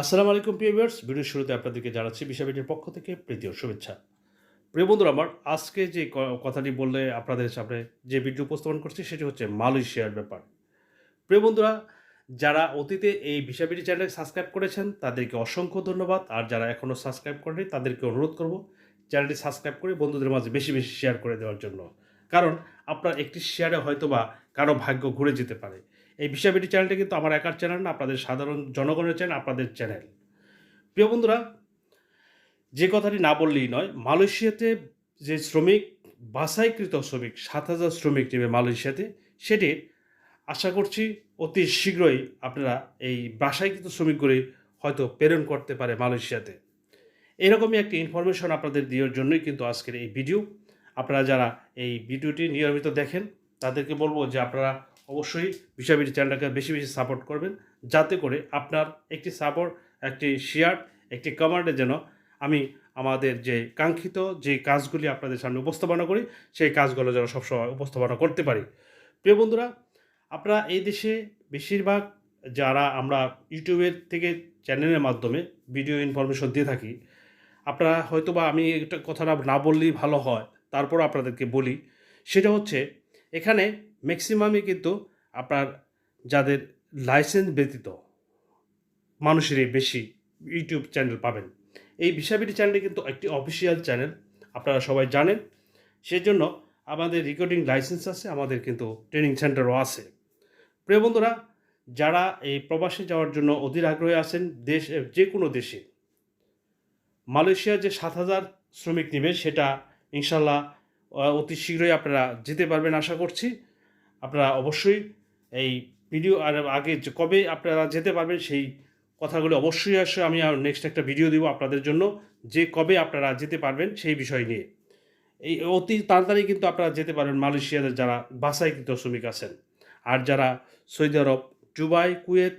আসসালামু আলাইকুম, প্রিয় ভিউয়ার্স। ভিডিওর শুরুতে আপনাদেরকে জানাচ্ছি বিষয়বিটির পক্ষ থেকে প্রীতি ও শুভেচ্ছা। প্রিয় বন্ধুরা, আমার আজকে যে কথাটি বললে আপনাদের সামনে যে ভিডিও উপস্থাপন করছি, সেটি হচ্ছে মালয়েশিয়ার ব্যাপার। প্রিয় বন্ধুরা, যারা অতীতে এই বিষয়বিটি চ্যানেল সাবস্ক্রাইব করেছেন, তাদেরকে অসংখ্য ধন্যবাদ। আর যারা এখনও সাবস্ক্রাইব করেনি তাদেরকে অনুরোধ করব চ্যানেলটি সাবস্ক্রাইব করে বন্ধুদের মাঝে বেশি বেশি শেয়ার করে দেওয়ার জন্য। কারণ আপনার একটি শেয়ারে হয়তো বা কারও ভাগ্য ঘুরে যেতে পারে। এই বিষয়বিটি চ্যানেলটি কিন্তু আমার একার চ্যানেল না, আপনাদের সাধারণ জনগণের চ্যানেল, আপনাদের চ্যানেল। প্রিয় বন্ধুরা, যে কথাটি না বললেই নয়, মালয়েশিয়াতে যে শ্রমিক, বাছাইকৃত শ্রমিক, সাত হাজার শ্রমিক নেবে মালয়েশিয়াতে, সেটি আশা করছি অতি শীঘ্রই আপনারা এই বাসাইকৃত শ্রমিকগুলি হয়তো প্রেরণ করতে পারে মালয়েশিয়াতে। এরকমই একটি ইনফরমেশন আপনাদের দেওয়ার জন্যই কিন্তু আজকের এই ভিডিও আপনারা যারা এই ভিডিওটি নিয়মিত দেখেন তাদেরকে বলব যে আপনারা অবশ্যই বিষয়বিধি চ্যানেলটাকে বেশি বেশি সাপোর্ট করবেন। যাতে করে আপনার একটি সাপোর্ট একটি শেয়ার একটি কমান্ডে যেন আমি আমাদের যে কাঙ্ক্ষিত যে কাজগুলি আপনাদের সামনে উপস্থাপনা করি, সেই কাজগুলো যেন সবসময় উপস্থাপনা করতে পারি। প্রিয় বন্ধুরা, আপনারা এই দেশে বেশিরভাগ যারা আমরা ইউটিউবের থেকে চ্যানেলের মাধ্যমে ভিডিও ইনফরমেশন দিয়ে থাকি, আপনারা হয়তো বা আমি একটা কথাটা না বললেই ভালো হয় তারপর আপনাদেরকে বলি, সেটা হচ্ছে এখানে ম্যাক্সিমামই কিন্তু আপনার যাদের লাইসেন্স ব্যতীত মানুষেরই বেশি ইউটিউব চ্যানেল পাবেন। এই ভিসাবিটি চ্যানেলটি কিন্তু একটি অফিসিয়াল চ্যানেল আপনারা সবাই জানেন। সেজন্য আমাদের রেকর্ডিং লাইসেন্স আছে, আমাদের কিন্তু ট্রেনিং সেন্টারও আছে। প্রিয় বন্ধুরা, যারা এই প্রবাসে যাওয়ার জন্য অধীর আগ্রহী আছেন, দেশ যে কোনো দেশে মালয়েশিয়া যে সাত হাজার শ্রমিক নেবে, সেটা ইনশাল্লাহ অতি শীঘ্রই আপনারা যেতে পারবেন আশা করছি। আপনারা অবশ্যই এই ভিডিও আর আগে কবে আপনারা যেতে পারবেন সেই কথাগুলো অবশ্যই আসে। আমি আর নেক্সট একটা ভিডিও দিব আপনাদের জন্য, যে কবে আপনারা যেতে পারবেন সেই বিষয় নিয়ে। এই অতি তাড়াতাড়ি কিন্তু আপনারা যেতে পারবেন মালয়েশিয়াতে যারা বাসাইকৃত শ্রমিক আছেন। আর যারা Saudi Arab, Dubai, Kuwait,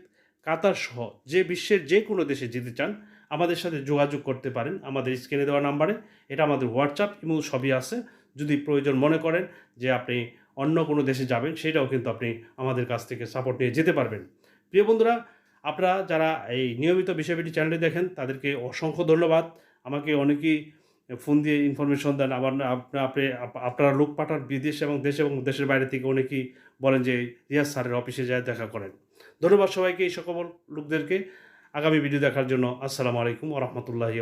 Qatar সহ যে বিশ্বের যে কোনো দেশে যেতে চান, আমাদের সাথে যোগাযোগ করতে পারেন। আমাদের স্ক্রিনে দেওয়া নাম্বারে, এটা আমাদের হোয়াটসঅ্যাপ ইমো সবই আছে। যদি প্রয়োজন মনে করেন যে আপনি অন্য কোনো দেশে যাবেন, সেটাও কিন্তু আপনি আমাদের কাছ থেকে সাপোর্ট নিয়ে যেতে পারবেন। প্রিয় বন্ধুরা, আপনারা যারা এই নিয়মিত বিষয়বিটি চ্যানেলটি দেখেন, তাদেরকে অসংখ্য ধন্যবাদ। আমাকে অনেকেই ফোন দিয়ে ইনফরমেশন দেন। আবার আপনি আপনি আপনারা লোক পাঠান বিদেশ এবং দেশ এবং দেশের বাইরে থেকে অনেকেই বলেন যে রিয়াজ স্যারের অফিসে যায়, দেখা করেন। ধন্যবাদ সবাইকে এই সকল লোকদেরকে। আগামী ভিডিও দেখার জন্য আসসালামু আলাইকুম ওরহমতুল্লাহি